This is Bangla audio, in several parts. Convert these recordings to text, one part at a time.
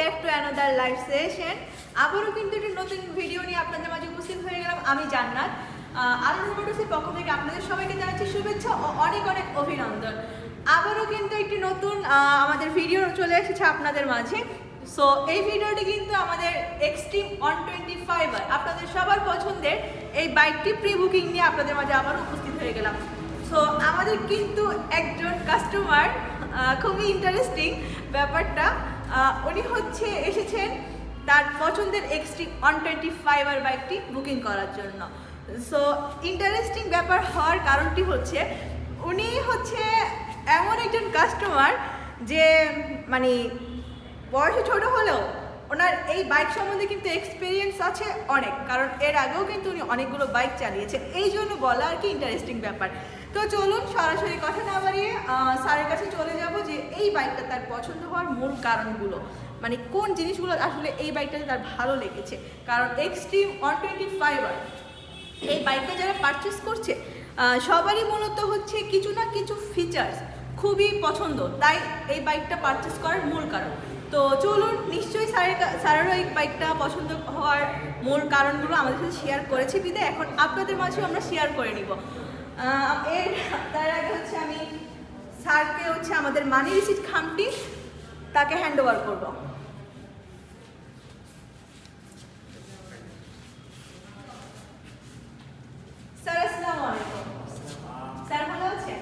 Back to another live session আবারও কিন্তু একটি নতুন ভিডিও নিয়ে আপনাদের মাঝে উপস্থিত হয়ে গেলাম, আমি জান্নাত। আরও মোটরসের পক্ষ থেকে আপনাদের সবাইকে জানাচ্ছি শুভেচ্ছা ও অনেক অনেক অভিনন্দন। আবারও কিন্তু একটি নতুন আমাদের ভিডিও চলে এসেছে আপনাদের মাঝে। সো এই ভিডিওটি কিন্তু আমাদের এক্সট্রিম ওয়ান টোয়েন্টি ফাইভ আপনাদের সবার পছন্দের এই বাইকটি প্রি বুকিং নিয়ে আপনাদের মাঝে আবারও উপস্থিত হয়ে গেলাম। সো আমাদের কিন্তু একজন কাস্টমার খুবই ইন্টারেস্টিং ব্যাপারটা। উনি হচ্ছে এসেছেন তার পছন্দের Xtreme one twenty five R বাইকটি বুকিং করার জন্য। সো ইন্টারেস্টিং ব্যাপার হওয়ার কারণটি হচ্ছে, উনি হচ্ছে এমন একজন কাস্টমার যে মানে বয়সে ছোট হলেও ওনার এই বাইক সম্বন্ধে কিন্তু এক্সপিরিয়েন্স আছে অনেক। কারণ এর আগেও কিন্তু উনি অনেকগুলো বাইক চালিয়েছেন। এই জন্য বলা আর কি ইন্টারেস্টিং ব্যাপার। তো চলুন সরাসরি কথা না বাড়িয়ে স্যারের কাছে চলে যাব যে এই বাইকটা তার পছন্দ হওয়ার মূল কারণগুলো। মানে কোন জিনিসগুলো আসলে এই বাইকটাতে তার ভালো লেগেছে। কারণ এক্সট্রিম ওয়ান টোয়েন্টি ফাইভ এই বাইকটা যারা পারচেস করছে সবারই মূলত হচ্ছে কিছু না কিছু ফিচার্স খুবই পছন্দ। তাই এই বাইকটা পারচেস করার মূল কারণ। তো চলুন, নিশ্চয়ই স্যারের স্যারেরও এই বাইকটা পছন্দ হওয়ার মূল কারণগুলো আমাদের সাথে শেয়ার করেছে বিদে এখন আপনাদের মাঝেও আমরা শেয়ার করে নিব। এর তার আগে হচ্ছে আমি স্যারকে হচ্ছে আমাদের মানি রিসিট খামটি তাকে হ্যান্ড ওভার করব। স্যার আসসালামু আলাইকুম। স্যার ভালো আছেন?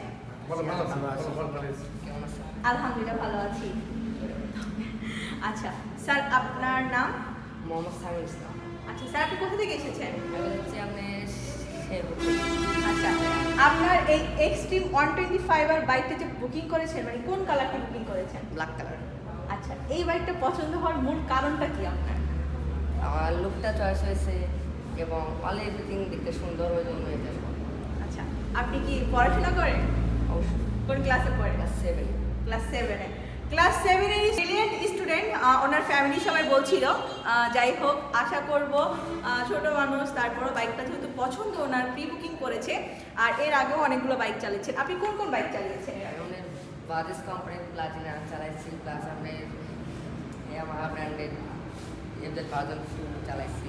আলহামদুলিল্লাহ ভালো আছি। আচ্ছা স্যার আপনার নাম? মোহাম্মদ সামির ইসলাম। আচ্ছা স্যার আপনি কোথা থেকে এসেছেন? আমি হচ্ছে আপনি আচ্ছা আপনার এই Xtreme one twenty five R বাইকটা যে বুকিং করেছেন মানে কোন কালারটা বুকিং করেছেন? ব্ল্যাক কালার আচ্ছা এই বাইকটা পছন্দ হওয়ার মূল কারণটা কি আপনার? আমার লুকটা চয়েস হয়েছে এবং অল এভরিথিং দেখতে সুন্দর ওই জন্য এটা আচ্ছা আপনি কি পড়াশোনা করেন? অবশ্যই। কোন ক্লাসে পড়েন? ক্লাস সেভেন ক্লাস সেভেনে ক্লাস সেভেনের ব্রিলিয়েন্ট স্টুডেন্ট ওনার ফ্যামিলি সবাই বলছিল যাই হোক, আশা করব ছোট মানুষ, তারপরও বাইকটা যেহেতু পছন্দ, ওনার প্রি বুকিং করেছে, আর এর আগেও অনেকগুলো বাইক চালিয়েছেন আপনি কোন কোন বাইক চালিয়েছেন? বাদিস কোম্পানির প্লাটিনা চালাইছি প্লাস আমি ব্র্যান্ডের চালাইছি।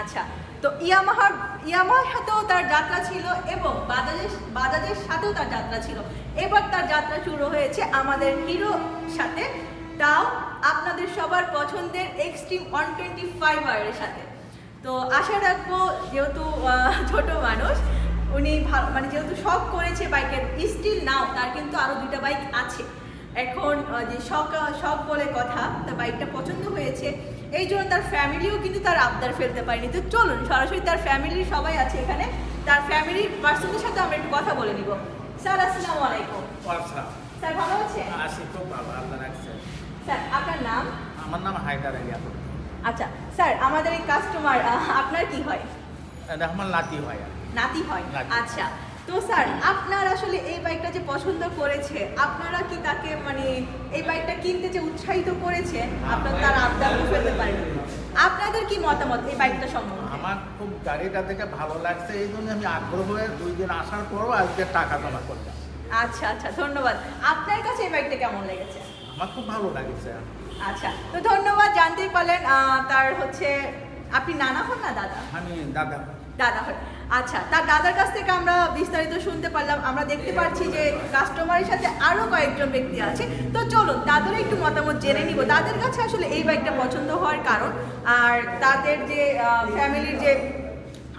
আচ্ছা তো ইয়ামাহার ইয়ামাহার সাথেও তার যাত্রা ছিল এবং বাজাজের বাজাজের সাথেও তার যাত্রা ছিল। এবার তার যাত্রা শুরু হয়েছে আমাদের হিরো সাথে। তাও আপনাদের সবার পছন্দের এক্সট্রিম ওয়ান টোয়েন্টি ফাইভ এর সাথে। তো আশা রাখব যেহেতু ছোট মানুষ, উনি ভালো মানে যেহেতু শখ করেছে বাইকের স্টিল নাও তার কিন্তু আরও দুইটা বাইক আছে। এখন যে শখ শখ বলে কথা তার বাইকটা পছন্দ হয়েছে। এই জন্য তার ফ্যামিলিও কিন্তু তার আবদার ফেলতে পারেনি। তো চলুন সরাসরি তার ফ্যামিলির সবাই আছে এখানে। তার ফ্যামিলির পার্সনদের সাথে আমরা একটু কথা বলে নিব। স্যার আসসালামু আলাইকুম। স্যার ভালো আছেন? আসি খুব ভালো আল্লাহ রাখছে। স্যার আপনার নাম? আমার নাম হায়দার আলী আচ্ছা স্যার আমাদের এই কাস্টমার আপনার কি হয়? আমার নাতি হয়। নাতি হয়? আচ্ছা তো স্যার আপনার আসলে এই বাইকটা যে পছন্দ করেছে আপনারা কি তাকে মানে এই বাইকটা কিনতে যে উৎসাহিত করেছে আপনার তার আবদার ফেলতে পারেন আপনাদের কি মতামত এই বাইকটা সম্বন্ধে? আমার খুব গাড়িটা দেখে ভালো লাগছে এই জন্য আমি আগ্রহ হয়ে দুই দিন আসার পরও আজকে টাকা জমা করলাম। আচ্ছা আচ্ছা ধন্যবাদ। আপনার কাছে এই বাইকটা কেমন লেগেছে? আমার খুব ভালো লাগছে। আচ্ছা তো ধন্যবাদ জানতেই পারলেন তার হচ্ছে আপনি নানা হন না দাদা? আমি দাদা। দাদা হয় আচ্ছা তার দাদার কাছ থেকে আমরা বিস্তারিত শুনতে পারলাম। আমরা দেখতে পাচ্ছি যে কাস্টমারের সাথে আরও কয়েকজন ব্যক্তি আছে। তো চলুন তাদেরও একটু মতামত জেনে নিব। তাদের কাছে আসলে এই বাইকটা পছন্দ হওয়ার কারণ আর তাদের যে ফ্যামিলির যে,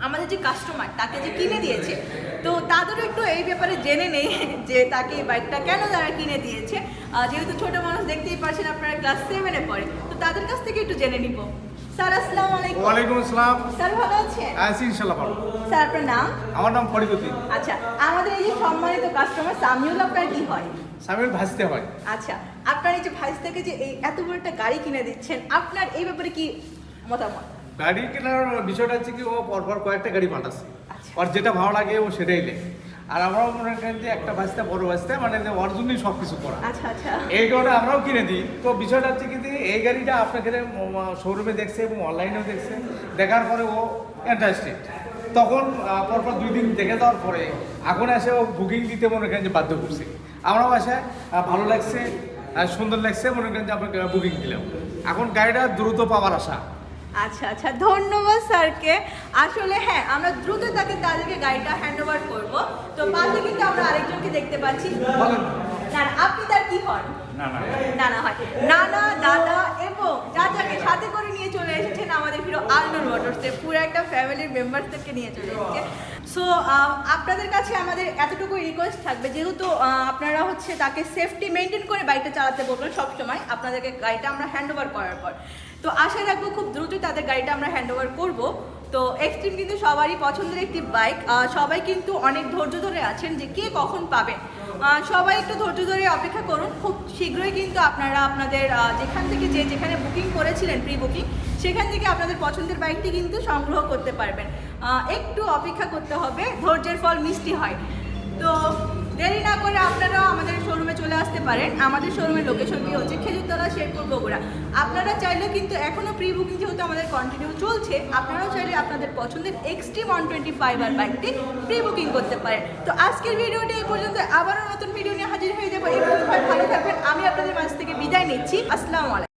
আমাদের যে কাস্টমার তাকে যে কিনে দিয়েছে। তো তাদেরও একটু এই ব্যাপারে জেনে নেই যে তাকে এই বাইকটা কেন তারা কিনে দিয়েছে। যেহেতু ছোট মানুষ দেখতেই পাচ্ছেন আপনারা ক্লাস সেভেনে পড়ে। তো তাদের কাছ থেকে একটু জেনে নিব। স্যার আসসালামু আলাইকুম। ওয়ালাইকুম আসসালাম। স্যার ভালো আছেন? আছি ইনশাল্লাহ ভালো। স্যার আপনার নাম? আমার নাম ফরিদুদ্দিন আচ্ছা আমাদের এই যে সম্মানিত কাস্টমার সামিউল আপনার কি হয়? স্বামীর ভাসতে হয়। আচ্ছা আপনার এই যে ভাইস থেকে যে এই এত বড় একটা গাড়ি কিনে দিচ্ছেন আপনার এই ব্যাপারে কি মতামত? গাড়ি কেনার বিষয়টা হচ্ছে কি ও পরপর কয়েকটা গাড়ি পাঠাচ্ছে আচ্ছা। ওর যেটা ভালো লাগে ও সেটাই নেয়। আর আমরাও মনে করেন যে একটা ভাসতে বড় ভাসতে মানে যে ওর জন্যই সব কিছু করা। আচ্ছা আচ্ছা। এই কারণে আমরাও কিনে দিই। তো বিষয়টা হচ্ছে কি এই গাড়িটা আপনাকে শোরুমে দেখছে এবং অনলাইনেও দেখছে দেখার পরে ও ইন্টারেস্টেড তখন পরপর দুই দিন দেখে দেওয়ার পরে এখন এসে ও বুকিং দিতে মনে করেন যে বাধ্য করছে। আমরাও আসে ভালো লাগছে সুন্দর লাগছে মনে করেন যে আপনাকে বুকিং দিলাম। এখন গাড়িটা দ্রুত পাওয়ার আশা। আচ্ছা আচ্ছা ধন্যবাদ স্যারকে। আসলে হ্যাঁ আমরা দ্রুত তাকে তাদেরকে গাড়িটা হ্যান্ড ওভার করব। তো পাশে কিন্তু আমরা আরেকজনকে দেখতে পাচ্ছি। না আপনি তার কি হন? না না নানা হয়। নানা দাদা এবং চাচাকে সাথে করে নিয়ে চলে এসেছেন আমাদের হিরো আলনুর মোটরসে পুরো একটা ফ্যামিলির মেম্বারদেরকে নিয়ে চলে এসেছে। সো আপনাদের কাছে আমাদের এতটুকু রিকোয়েস্ট থাকবে, যেহেতু আপনারা হচ্ছে তাকে সেফটি মেনটেন করে বাইকটা চালাতে বলবেন সবসময়, আপনাদেরকে গাড়িটা আমরা হ্যান্ড করার পর। তো আশা রাখব খুব দ্রুতই তাদের গাড়িটা আমরা হ্যান্ড ওভার করব। তো এক্সট্রিম কিন্তু সবারই পছন্দের একটি বাইক সবাই কিন্তু অনেক ধৈর্য ধরে আছেন যে কে কখন পাবেন সবাই একটু ধৈর্য ধরে অপেক্ষা করুন। খুব শীঘ্রই কিন্তু আপনারা আপনাদের যেখান থেকে যে যেখানে বুকিং করেছিলেন প্রি বুকিং সেখান থেকে আপনাদের পছন্দের বাইকটি কিন্তু সংগ্রহ করতে পারবেন। একটু অপেক্ষা করতে হবে, ধৈর্যের ফল মিষ্টি হয়। তো দেরি না করে আপনারাও আমাদের শোরুমে চলে আসতে পারেন। আমাদের শোরুমের লোকেশনটি হচ্ছে? খেজুরতলা, শেরপুর, বগুড়া। আপনারা চাইলেও কিন্তু এখনও প্রি বুকিং যেহেতু আমাদের কন্টিনিউ চলছে, আপনারাও চাইলে আপনাদের পছন্দের Xtreme one twenty five R বাইকটি প্রি বুকিং করতে পারেন। তো আজকের ভিডিওটি এই পর্যন্ত। আবারও নতুন ভিডিও নিয়ে হাজির হয়ে যাব। এই ভালো থাকবেন। আমি আপনাদের মাঝ থেকে বিদায় নিচ্ছি। আসসালামু আলাইকুম।